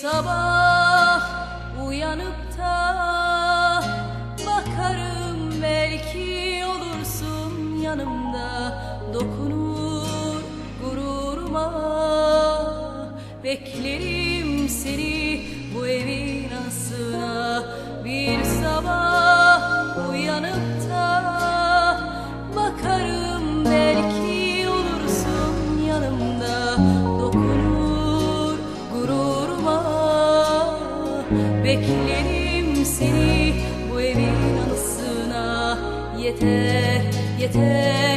sabah uyanıp da bakarım belki olursun yanımda dokunur gururuma. Beklerim seni bu evin asına bir sabah uyanıp da bakarım belki olursun yanımda yeter yeter